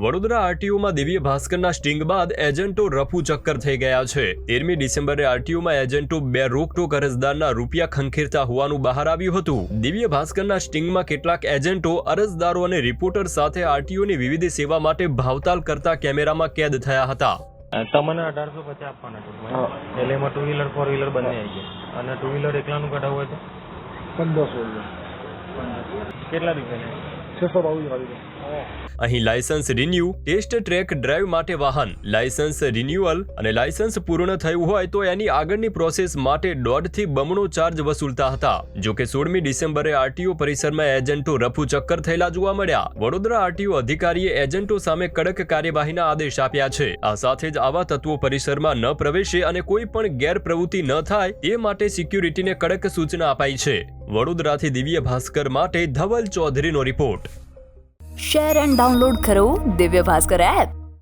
વડોદરા આરટીઓમાં દિવ્ય ભાસ્કરના સ્ટિંગ બાદ એજન્ટો રફુ ચક્કર થઈ ગયા છે. તેરમી ડિસેમ્બરે આરટીઓમાં એજન્ટો બે રોકટોક અરજદારના રૂપિયા ખંખેરતા હોવાનું બહાર આવ્યું હતું. દિવ્ય ભાસ્કરના સ્ટિંગમાં કેટલાક એજન્ટો અરજદારો અને રિપોર્ટર સાથે આરટીઓની વિવિધ સેવા માટે ભાવતાલ કરતા કેમેરામાં કેદ થયા હતા. તમને અઢારસો પચાસ આપવાના ટૂંકમાં એટલે એમાં ટુ વ્હીલર ફોર વ્હીલર બંને આવી ગયા. અને ટુ વ્હીલર એકલાનું કઢાવવું હોય તો? પંદરસો કેટલા રૂપિયા અહીં licence renew, test track drive માટે વાહન, લાયસન્સ રિન્યુઅલ અને લાયસન્સ પૂર્ણ થયું હોય તો એની આગળની પ્રોસેસ માટે દોઢથી બમણો ચાર્જ વસૂલતા હતા. જો કે સોળમી ડિસેમ્બરે આરટીઓ પરિસરમાં એજન્ટો રફુ ચક્કર થયેલા જોવા મળ્યા. વડોદરા આરટીઓ અધિકારીએ એજન્ટો સામે કડક કાર્યવાહીના આદેશ આપ્યા છે. આ સાથે જ આવા તત્વો પરિસરમાં ન પ્રવેશે અને કોઈ પણ ગેરપ્રવૃત્તિ ન થાય, એ માટે સિક્યુરિટીને કડક સૂચના અપાઈ છે. વડોદરાથી દિવ્ય ભાસ્કર માટે ધવલ ચૌધરીનો રિપોર્ટ શેર એન્ડ ડાઉનલોડ કરો દિવ્ય ભાસ્કર એપ